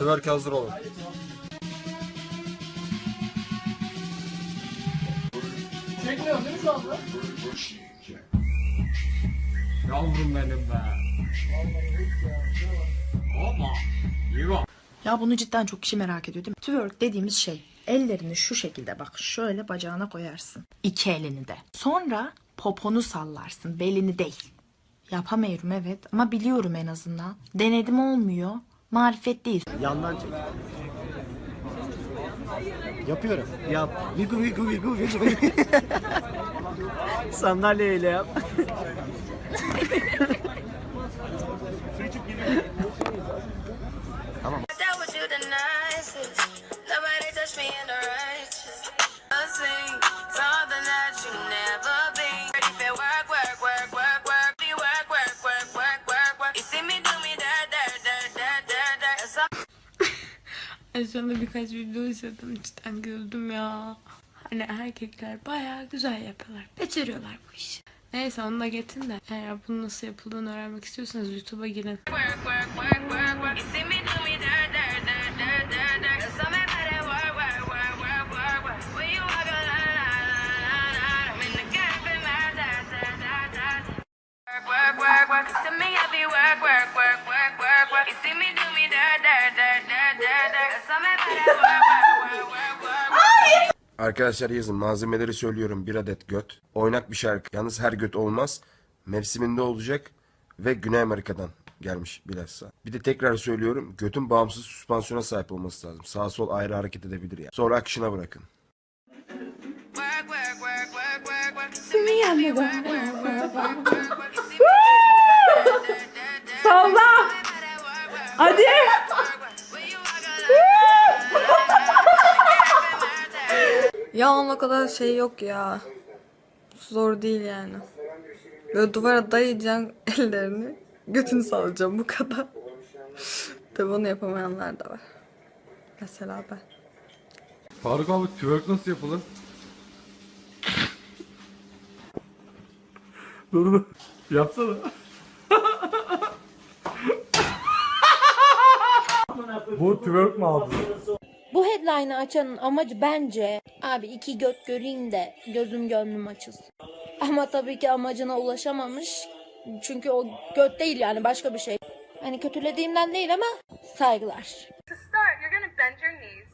Twerk hazır olun. Çekmiyorsun değil mi şu anda? Yavrum benim be. Ama. Yürü. Ya bunu cidden çok kişi merak ediyor değil mi? Twerk dediğimiz şey ellerini şu şekilde bak şöyle bacağına koyarsın. İki elini de. Sonra poponu sallarsın belini değil. Yapamıyorum evet ama biliyorum en azından. Denedim olmuyor. Marifet değil. Yandan çek. Yapıyorum. Yap. Vigu vigu vigu vigu. Sandalyeyle yap. En sonunda birkaç video izledim. Cidden güldüm ya. Hani erkekler bayağı güzel yapıyorlar. Beceriyorlar bu işi. Neyse onu da getirin de eğer bunun nasıl yapıldığını öğrenmek istiyorsanız YouTube'a girin. Arkadaşlar yazın malzemeleri söylüyorum bir adet göt. Oynak bir şarkı. Yalnız her göt olmaz. Mevsiminde olacak ve Güney Amerika'dan gelmiş bilhassa. Bir de tekrar söylüyorum götün bağımsız süspansiyona sahip olması lazım. Sağ sol ayrı hareket edebilir ya. Sonra akışına bırakın. Work, work, Ya onun o kadar şey yok ya. Zor değil yani. Böyle duvara dayayacaksın ellerini. Götünü sallayacaksın bu kadar. Tabi onu yapamayanlar da var. Mesela ben. Faruk abi twerk nasıl yapılır? dur dur. Yapsana. Bu twerk mi abi? Headline'ı açanın amacı bence abi iki göt göreyim de gözüm gönlüm açılsın. Ama tabii ki amacına ulaşamamış. Çünkü o göt değil yani başka bir şey. Hani kötülediğimden değil ama saygılar. To start, you're gonna bend your knees,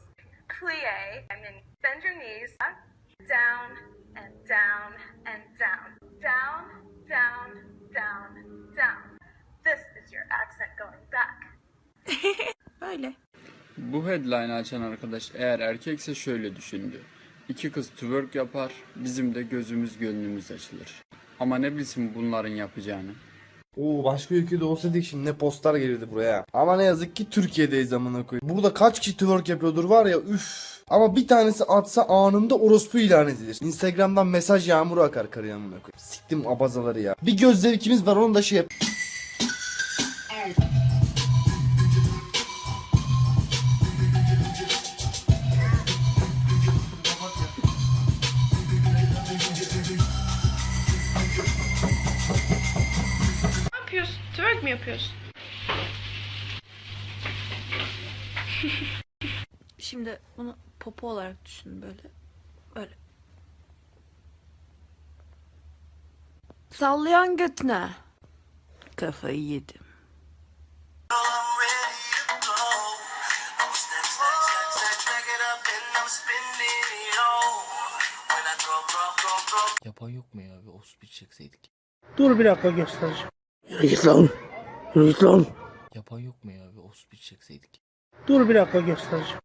plie, and then bend your knees up, down, and down, and down, down, down, down, down. This is your accent going back. Böyle. Bu headline'ı açan arkadaş eğer erkekse şöyle düşündü. İki kız twerk yapar, bizim de gözümüz gönlümüz açılır. Ama ne bilsin bunların yapacağını. Oo başka ülkede olsaydık şimdi ne postlar gelirdi buraya. Ama ne yazık ki Türkiye'deyiz amına koyayım. Burada kaç kişi twerk yapıyordur var ya üf. Ama bir tanesi atsa anında orospu ilan edilir. Instagram'dan mesaj yağmuru akar karıya amına koyayım. Siktim abazaları ya. Bir göz zevkimiz var onu da şey yap. Twerk mi yapıyorsun? Şimdi bunu popo olarak düşün böyle. Böyle. Sallayan götüne. Kafayı yedim. Yapan yok mu ya? Bir ospik çekseydik. Dur bir dakika göstereceğim. Git lan. Git lan. Yapan yok mu ya? Bir ospik çekseydik. Dur bir dakika göstereceğim.